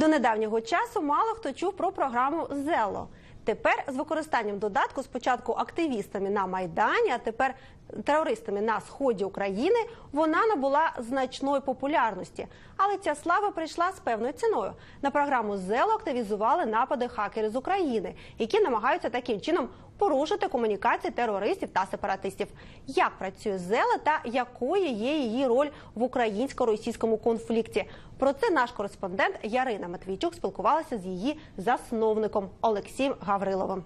До недавнього часу мало хто чув про програму Зело. Тепер з використанням додатку спочатку активістами на майдані, а тепер терористами на сході України вона набула значної популярності. Але ця слава прийшла з певною ціною. На програму Зело активізували напади хакерів з України, які намагаються таким чином порушити комунікації терористів та сепаратистів. Як працює Зела та якою є її роль в українсько-російському конфлікті? Про це наш кореспондент Ярина Матвійчук спілкувалася з її засновником Олексієм Гавриловим.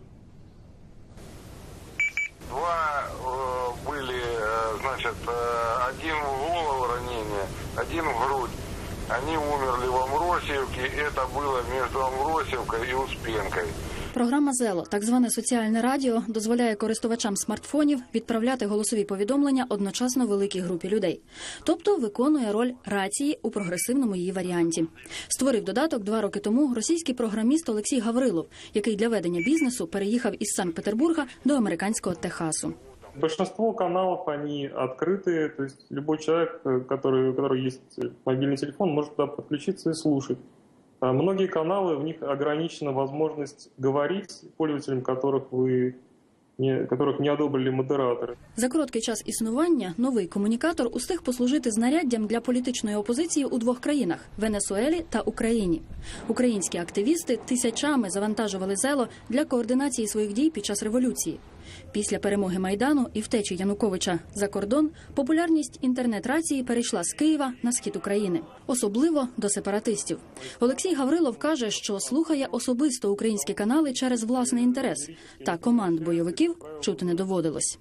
Два э, были, э, значит, э, один в голову ранение, один в грудь. Они умерли в Амросиевке. Это было между Амросиевкой и Успенкой. Програма Зело, так зване соціальне радіо, дозволяє користувачам смартфонів відправляти голосові повідомлення одночасно великій групі людей, тобто виконує роль рації у прогресивному її варіанті. Створив додаток два роки тому російський програміст Олексій Гаврилов, який для ведення бізнесу переїхав із Санкт-Петербурга до американського Техасу. Большинство каналов, они открытые, то есть любой человек, э, который, у которого есть мобильный телефон, может туда подключиться и слушать. А Многие каналы, в них ограничена возможность говорить пользователям, которых вы не, которых не одобрили модераторы. За короткий час існування новий комунікатор устиг послужити знаряддям для політичної опозиції у двох країнах Венесуелі та Україні. Українські активісти тисячами завантажували зело для координації своїх дій під час революції. Після перемоги майдану і втечі Януковича за кордон популярність інтернет-рації перейшла з Києва на схід України, особливо до сепаратистів. Олексій Гаврилов каже, що слухає особисто українські канали через власний інтерес, та команд бойовиків чути не доводилось.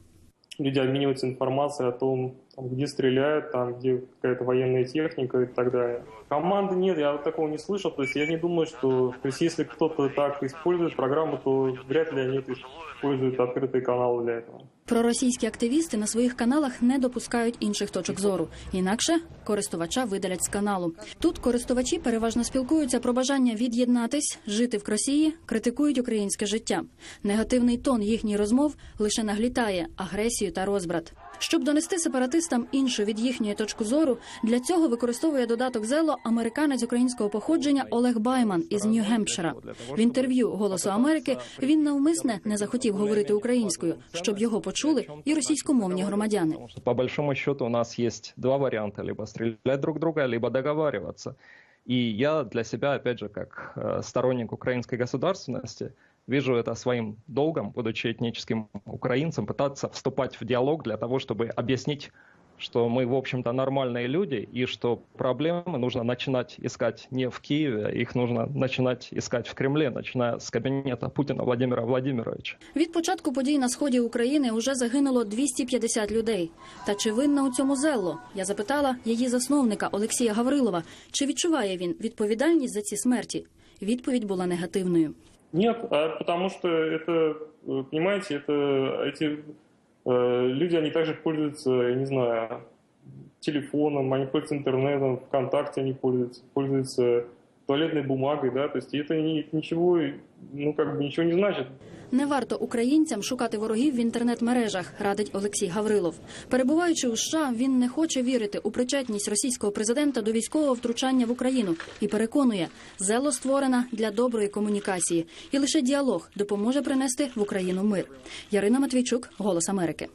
Люди обмениваются информацией о том, там, где стреляют, там, где какая-то военная техника и так далее. Команды нет, я такого не слышал. То есть я не думаю, что то есть если кто-то так использует программу, то вряд ли они используют открытые каналы для этого. Проросійські активісти на своїх каналах не допускають інших точок зору. Інакше користувача видалять з каналу. Тут користувачі переважно спілкуються про бажання від'єднатись, жити в Росії, критикують українське життя. Негативний тон їхніх розмов лише наглітає агресію та розбрат. Щоб донести сепаратистам іншу від їхньої точки зору, для цього використовує додаток Зело американець українського походження Олег Байман із Нью-Гемпшира. В інтерв'ю Голосу Америки він навмисне не захотів говорити українською, щоб його почули і російськомовні громадяни. По большому счету у нас есть два варианта: либо стрелять друг друга, либо договариваться. И я для себя, опять же, как э, сторонник украинской государственности, вижу это своим долгом, будучи этническим украинцем, пытаться вступать в диалог для того, чтобы объяснить, что мы, в общем-то, нормальные люди, и что проблемы нужно начинать искать не в Киеве, их нужно начинать искать в Кремле, начиная с кабинета Путина Владимира Владимировича. Від початку подій на сході України уже загинуло 250 людей. Та чи винна у цьому Зелло? Я запитала її засновника Олексія Гаврилова, чи відчуває він відповідальність за ці смерті. Відповідь була негативною. Нет, а потому что это, э, понимаете, это эти э, люди, они также пользуются, я не знаю, телефоном, они пользуются интернетом, ВКонтакте они пользуются, пользуются туалетной бумагой, да, то есть это ничего, ну как бы ничего не значит. Не варто українцям шукати ворогів в інтернет-мережах, радить Олексій Гаврилов. Перебуваючи у США, він не хоче вірити у причетність російського президента до військового втручання в Україну і переконує, зело створена для доброї комунікації, і лише діалог допоможе принести в Україну мир. Ярина Матвійчук, Голос Америки.